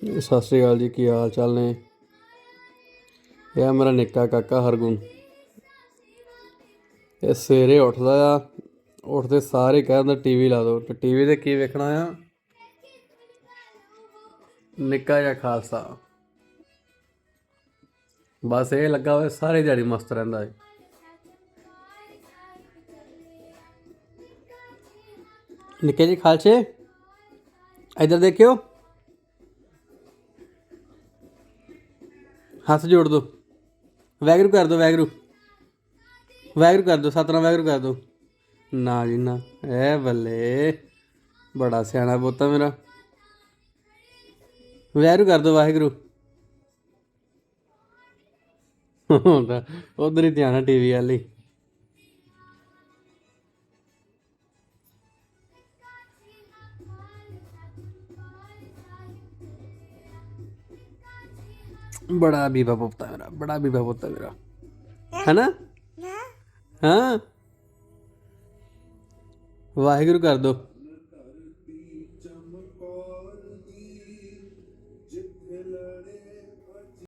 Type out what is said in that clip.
ਸਤਿ ਸ੍ਰੀ ਅਕਾਲ ਜੀ, ਕੀ ਹਾਲ ਚਾਲ ਨੇ? ਇਹ ਆ ਮੇਰਾ ਨਿੱਕਾ ਕਾਕਾ ਹਰਗੁਣ। ਇਹ ਸਵੇਰੇ ਉੱਠਦਾ ਆ, ਉੱਠਦੇ ਸਾਰੇ ਕਹਿੰਦਾ ਟੀਵੀ ਲਾ ਦਿਓ। ਤੇ ਟੀਵੀ ਤੇ ਕੀ ਵੇਖਣਾ ਆ? ਨਿੱਕਾ ਜਿਹਾ ਖਾਲਸਾ। ਬਸ ਇਹ ਲੱਗਾ ਹੋਇਆ, ਸਾਰੇ ਦਿਹਾੜੀ ਮਸਤ ਰਹਿੰਦਾ ਹੈ। ਨਿੱਕੇ ਜੀ ਖਾਲਸੇ, ਇਧਰ ਦੇਖਿਓ। ਹੱਥ ਜੋੜ ਦੋ। ਵੈਗਰੂ ਕਰ ਦੋ ਵੈਗਰੂ ਵੈਗਰੂ ਕਰ ਦੋ, ਸਤਨਾਮ ਵੈਗਰੂ ਕਰ ਦੋ। ਨਾ ਜੀ, ਨਾ। ਐ ਬੱਲੇ, ਬੜਾ ਸਿਆਣਾ ਬੋਤਾ ਮੇਰਾ। ਵੈਗਰੂ ਕਰ ਦੋ, ਵਾਹਿਗੁਰੂ। ਉਧਰ ਹੀ ਧਿਆਨ ਟੀਵੀ ਵਾਲੀ। ਬੜਾ ਬੀਬਾ ਪੁੱਤਾ ਮੇਰਾ ਬੜਾ ਬੀਬਾ ਪੁੱਤਾ ਮੇਰਾ ਹੈਨਾ ਹਾਂ ਵਾਹਿਗੁਰੂ ਕਰ ਦੋ